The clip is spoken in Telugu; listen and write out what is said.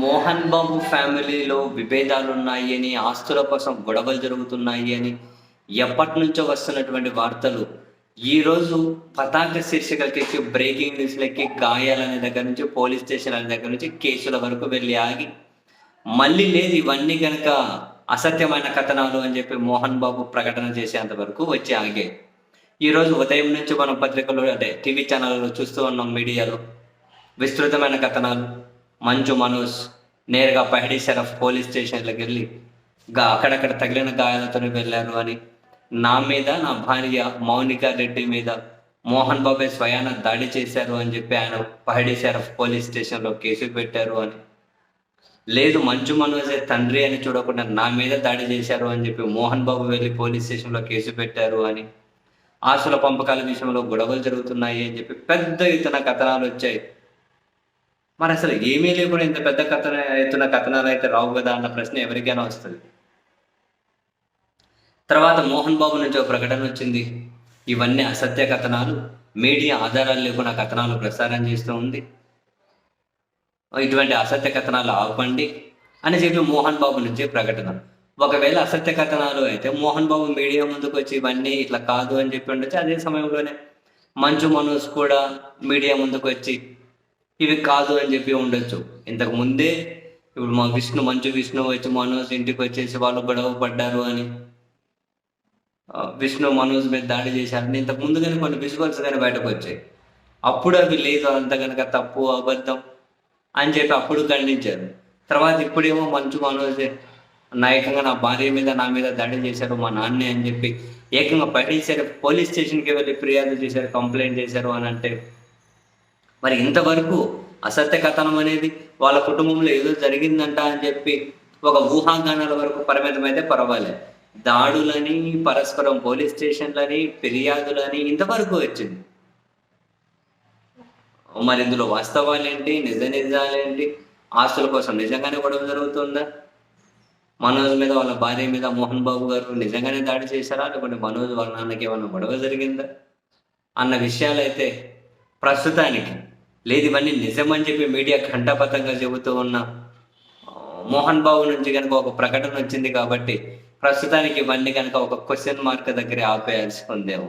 మోహన్ బాబు ఫ్యామిలీలో విభేదాలు ఉన్నాయి అని ఆస్తుల కోసం గొడవలు జరుగుతున్నాయి అని ఎప్పటి నుంచో వస్తున్నటువంటి వార్తలు. ఈరోజు పతాక శీర్షికలకి బ్రేకింగ్ న్యూస్లకి గాయాలనే దగ్గర నుంచి పోలీస్ స్టేషన్ అనే దగ్గర నుంచి కేసుల వరకు వెళ్ళి ఆగి మళ్ళీ లేదు ఇవన్నీ కనుక అసత్యమైన కథనాలు అని చెప్పి మోహన్ బాబు ప్రకటన చేసేంత వరకు వచ్చి ఆగే. ఈరోజు ఉదయం నుంచి మనం పత్రికలు అంటే టీవీ ఛానల్లో చూస్తూ ఉన్నాం మీడియాలో విస్తృతమైన కథనాలు. మంచు మనోజ్ నేరుగా పహడి షరఫ్ పోలీస్ స్టేషన్లకు వెళ్ళి గా అక్కడక్కడ తగిలిన గాయాలతో వెళ్ళారు అని నా మీద నా భార్య మౌనిక రెడ్డి మీద మోహన్ బాబే స్వయాన దాడి చేశారు అని చెప్పి ఆయన పహడి షరఫ్ పోలీస్ స్టేషన్లో కేసు పెట్టారు అని. లేదు మంచు మనోజే తండ్రి అని చూడకుండా నా మీద దాడి చేశారు అని చెప్పి మోహన్ బాబు వెళ్ళి పోలీస్ స్టేషన్లో కేసు పెట్టారు అని. ఆస్తుల పంపకాల విషయంలో గొడవలు జరుగుతున్నాయి అని చెప్పి పెద్ద ఎత్తున కథనాలు వచ్చాయి. మరి అసలు ఏమీ లేకుండా ఇంత పెద్ద కథన ఎత్తున కథనాలు అయితే రావు కదా అన్న ప్రశ్న ఎవరికైనా వస్తుంది? తర్వాత మోహన్ బాబు నుంచి ఒక ప్రకటన వచ్చింది. ఇవన్నీ అసత్య కథనాలు మీడియా ఆధారాలు లేకుండా కథనాలు ప్రసారం చేస్తూ ఉంది. ఇటువంటి అసత్య కథనాలు ఆపండి అని చెప్పి మోహన్ బాబు నుంచి ప్రకటన. ఒకవేళ అసత్య కథనాలు అయితే మోహన్ బాబు మీడియా ముందుకు వచ్చి ఇవన్నీ ఇట్లా కాదు అని చెప్పి ఉండొచ్చు. అదే సమయంలోనే మంచు మనోజ్ కూడా మీడియా ముందుకు వచ్చి ఇవి కాదు అని చెప్పి ఉండొచ్చు. ఇంతకు ముందే ఇప్పుడు మా విష్ణు మంచు విష్ణు వచ్చి మనోజ్ ఇంటికి వచ్చేసి వాళ్ళు గొడవ పడ్డారు అని విష్ణు మనోజ్ మీద దాడి చేశారని ఇంతకు ముందు కానీ కొన్ని విజువల్స్ కానీ బయటకు వచ్చాయి. అప్పుడు అవి లేదు అంత కనుక తప్పు అబద్ధం అని చెప్పి అప్పుడు ఖండించారు. తర్వాత ఇప్పుడేమో మంచు మనోజ్ నాయకంగా నా భార్య మీద నా మీద దాడి చేశారు మా నాన్నే అని చెప్పి ఏకంగా పట్టించారు పోలీస్ స్టేషన్కి వెళ్ళి ఫిర్యాదు చేశారు కంప్లైంట్ చేశారు అని అంటే మరి ఇంతవరకు అసత్య కథనం అనేది వాళ్ళ కుటుంబంలో ఏదో జరిగిందంట అని చెప్పి ఒక ఊహాగానాల వరకు పరిమితం అయితే పర్వాలేదు. దాడులని పరస్పరం పోలీస్ స్టేషన్లని ఫిర్యాదులని ఇంతవరకు వచ్చింది. మరి ఇందులో వాస్తవాలేంటి నిజ నిజాలేంటి ఆస్తుల కోసం నిజంగానే గొడవ జరుగుతుందా? మనోజ్ మీద వాళ్ళ భార్య మీద మోహన్ బాబు గారు నిజంగానే దాడి చేశారా? లేకుంటే మనోజ్ వాళ్ళ నాన్నకి ఏమన్నా గొడవ జరిగిందా? అన్న విషయాలైతే ప్రస్తుతానికి లేదు ఇవన్నీ నిజమని చెప్పి మీడియా ఘంటాపథంగా చెబుతూ ఉన్న మోహన్ బాబు నుంచి కనుక ఒక ప్రకటన వచ్చింది కాబట్టి ప్రస్తుతానికి ఇవన్నీ కనుక ఒక క్వశ్చన్ మార్క్ దగ్గర ఆపేయాల్సి ఉందేమో.